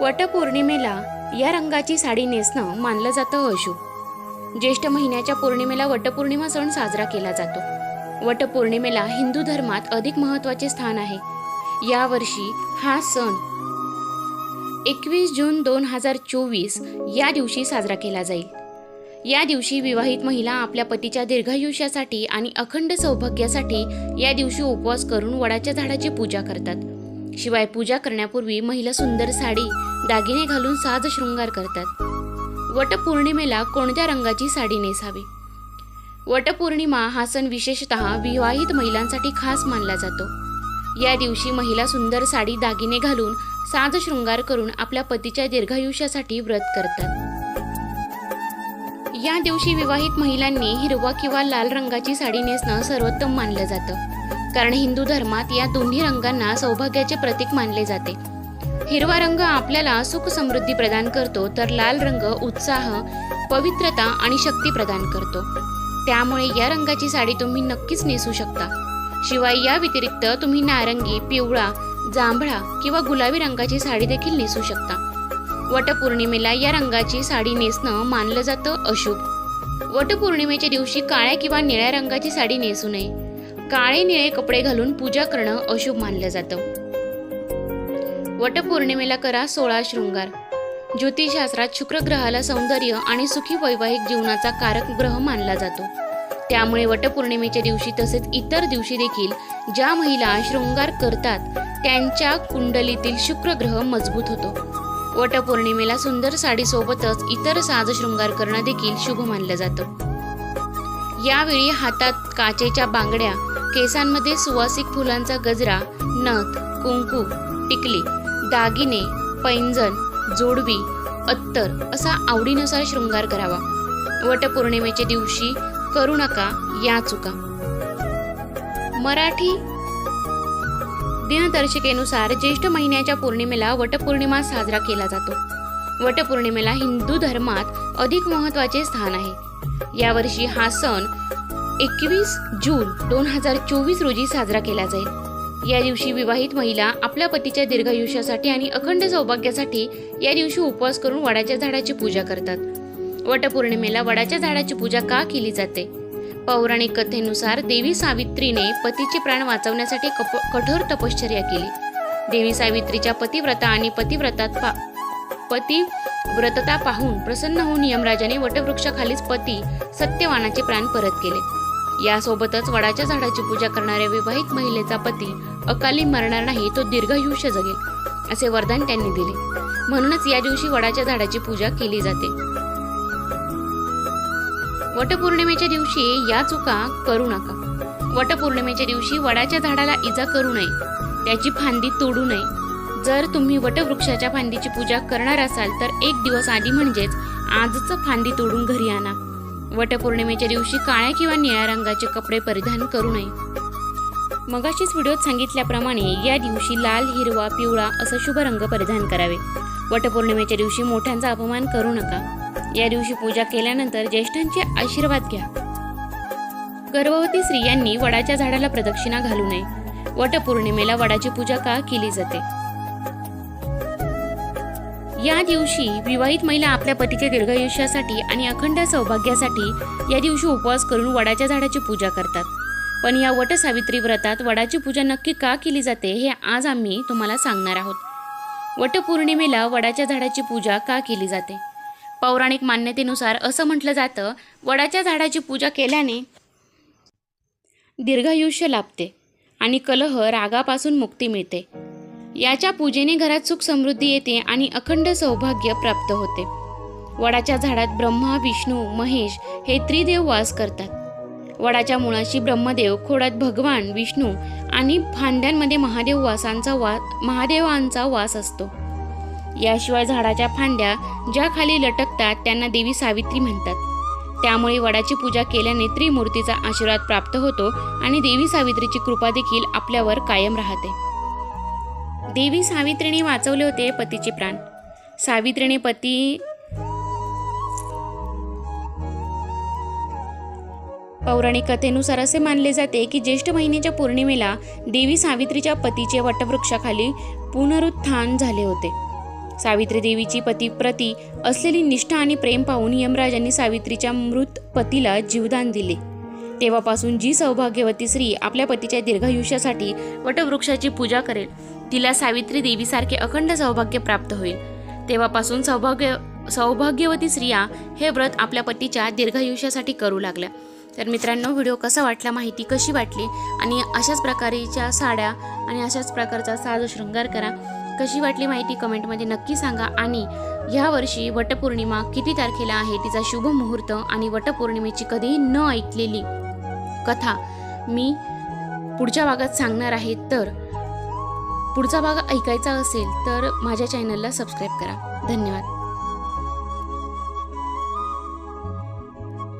वटपौर्णिमेला या रंगाची साडी नेसणं मानलं जातं अशुभ. ज्येष्ठ महिन्याच्या पौर्णिमेला वटपौर्णिमा सण साजरा केला जातो. वटपौर्णिमेला हिंदू धर्मात अधिक महत्त्वाचे स्थान आहे. यावर्षी हा सण एकवीस जून दोन हजार चोवीस या दिवशी साजरा केला जाईल. या दिवशी विवाहित महिला आपल्या पतीच्या दीर्घायुष्यासाठी आणि अखंड सौभाग्यासाठी या दिवशी उपवास करून वडाच्या झाडाची पूजा करतात. शिवाय पूजा करण्यापूर्वी महिला सुंदर साडी दागिने घालून साज शृंगार करतात. वटपौर्णिमेला कोणत्या रंगाची साडी नेसावी? वटपौर्णिमा हा सण विशेषतः विवाहित महिलांसाठी खास मानला जातो. या दिवशी महिला सुंदर साडी दागिने घालून साज शृंगार करून आपल्या पतीच्या दीर्घायुष्यासाठी व्रत करतात. या दिवशी विवाहित महिलांनी हिरवा किंवा लाल रंगाची साडी नेसणं सर्वोत्तम मानलं जातं. कारण हिंदू धर्मात या दोन्ही रंगांना सौभाग्याचे प्रतीक मानले जाते. हिरवा रंग आपल्याला सुख समृद्धी प्रदान करतो तर लाल रंग उत्साह पवित्रता आणि शक्ती प्रदान करतो. त्यामुळे या रंगाची साडी तुम्ही नक्कीच नेसू शकता. शिवाय या व्यतिरिक्त तुम्ही नारंगी पिवळा जांभळा किंवा गुलाबी रंगाची साडी देखील नेसू शकता. वटपौर्णिमेला या रंगाची साडी नेसणं मानलं जातं अशुभ. वटपौर्णिमेच्या दिवशी काळ्या किंवा निळ्या रंगाची साडी नेसू नये. काळे निळे कपडे घालून पूजा करणं अशुभ मानलं जातं. वटपौर्णिमेला करा सोळा शृंगार. ज्योतिषशास्त्रात शुक्र ग्रहाला सौंदर्य आणि सुखी वैवाहिक जीवनाचा कारक ग्रह मानला जातो. त्यामुळे वटपौर्णिमेच्या दिवशी तसेच इतर दिवशी देखील ज्या महिला शृंगार करतात त्यांच्या कुंडलीतील शुक्र ग्रह मजबूत होतो. वटपौर्णिमेला सुंदर साडीसोबतच इतर साज शृंगार करणं देखील शुभ मानलं जातं. यावेळी हातात काचेच्या बांगड्या केसांमध्ये सुवासिक फुलांचा गजरा नथ कुंकू टिकली दागिने पैंजण जोडवी अत्तर असा आवडीनुसार शृंगार करावा. वटपौर्णिमेच्या दिवशी करू नका या चुका. मराठी दिनदर्शिकेनुसार ज्येष्ठ महिन्याच्या पौर्णिमेला वटपौर्णिमा साजरा केला जातो. वटपौर्णिमेला हिंदू धर्मात अधिक महत्त्वाचे स्थान आहे. यावर्षी हा सण एकवीस जून दोन हजार चोवीस रोजी साजरा केला जाईल. या दिवशी विवाहित महिला आपल्या पतीच्या दीर्घायुष्यासाठी आणि अखंड सौभाग्यासाठी या दिवशी उपवास करून वडाच्या झाडाची पूजा करतात. वटपौर्णिमेला वडाच्या झाडाची पूजा का केली जाते? पौराणिक कथेनुसार देवी सावित्रीने पतीचे प्राण वाचवण्यासाठी कठोर तपश्चर्या केली. देवी सावित्रीच्या पतिव्रता आणि पतिव्रतात पा पतिव्रतता पाहून प्रसन्न होऊन यमराजाने वटवृक्षाखालीच पती सत्यवानाचे प्राण परत केले. यासोबतच वडाच्या झाडाची पूजा करणाऱ्या विवाहित महिलेचा पती अकाली मरणार नाही तो दीर्घायुष्य जगेल असे वरदान त्यांनी दिले. म्हणूनच या दिवशी वडाच्या झाडाची पूजा केली जाते. वटपौर्णिमेच्या दिवशी या चुका करू नका. वटपौर्णिमेच्या दिवशी वडाच्या झाडाला इजा करू नये. त्याची फांदी तोडू नये. जर तुम्ही वटवृक्षाच्या फांदीची पूजा करणार असाल तर एक दिवस आधी म्हणजेच आजच फांदी तोडून घरी आणा. वटपौर्णिमेच्या दिवशी काळ्या किंवा निळ्या रंगाचे कपडे परिधान करू नये. मगाशीच व्हिडिओत सांगितल्याप्रमाणे या दिवशी लाल हिरवा पिवळा असं शुभ रंग परिधान करावे. वटपौर्णिमेच्या दिवशी मोठ्यांचा अपमान करू नका. या दिवशी पूजा केल्यानंतर ज्येष्ठांचे आशीर्वाद घ्या. गर्भवती स्त्रियांनी वडाच्या झाडाला प्रदक्षिणा घालू नये. वटपौर्णिमेला वडाची पूजा का केली जाते? या दिवशी विवाहित महिला आपल्या पतीच्या दीर्घायुष्यासाठी आणि अखंड सौभाग्यासाठी या दिवशी उपवास करून वडाच्या झाडाची पूजा करतात. पण या वट सावित्री व्रतात वडाची पूजा नक्की का केली जाते हे आज आम्ही तुम्हाला सांगणार आहोत. वटपौर्णिमेला वडाच्या झाडाची पूजा का केली जाते? पौराणिक मान्यतेनुसार असं म्हटलं जातं वडाच्या झाडाची पूजा केल्याने दीर्घायुष्य लाभते आणि कलह रागापासून मुक्ती मिळते. याच्या पूजेने घरात सुख समृद्धी येते आणि अखंड सौभाग्य प्राप्त होते. वडाच्या झाडात ब्रह्मा विष्णू महेश हे त्रिदेव वास करतात. वडाच्या मुळाशी ब्रह्मदेव खोडात भगवान विष्णू आणि फांद्यांमध्ये महादेव वासांचा वा महादेवांचा वास असतो. याशिवाय झाडाच्या फांद्या ज्या खाली लटकतात त्यांना देवी सावित्री म्हणतात. त्यामुळे वडाची पूजा केल्याने त्रिमूर्तीचा आशीर्वाद प्राप्त होतो आणि देवी सावित्रीची कृपा देखील आपल्यावर कायम राहते. देवी सावित्रीने वाचवले होते पतीचे प्राण. सावित्रीने पती पौराणिक कथेनुसार असे मानले जाते की ज्येष्ठ महिन्याच्या पौर्णिमेला देवी सावित्रीच्या पतीचे वटवृक्षाखाली पुनरुत्थान झाले होते. सावित्री देवीची पती प्रती असलेली निष्ठा आणि प्रेम पाहून यमराजांनी सावित्रीच्या मृत पतीला जीवदान दिले. तेव्हापासून जी सौभाग्यवती स्त्री आपल्या पतीच्या दीर्घायुष्यासाठी वटवृक्षाची पूजा करेल. तिला सावित्री देवीसारखे अखंड सौभाग्य प्राप्त होईल. तेव्हापासून सौभाग्य सौभाग्यवती स्त्रिया हे व्रत आपल्या पतीच्या दीर्घायुष्यासाठी करू लागल्या. तर मित्रांनो व्हिडिओ कसा वाटला माहिती कशी वाटली? आणि अशाच प्रकारेच्या साड्या आणि अशाच प्रकारचा साज शृंगार करा. कशी वाटली माहिती कमेंटमध्ये नक्की सांगा. आणि ह्या वर्षी वटपौर्णिमा किती तारखेला आहे तिचा शुभ मुहूर्त आणि वटपौर्णिमेची कधीही न ऐकलेली कथा मी पुढच्या भागात सांगणार आहे. तर पुढचा भाग ऐकायचा असेल तर माझ्या चॅनलला सबस्क्राईब करा. धन्यवाद.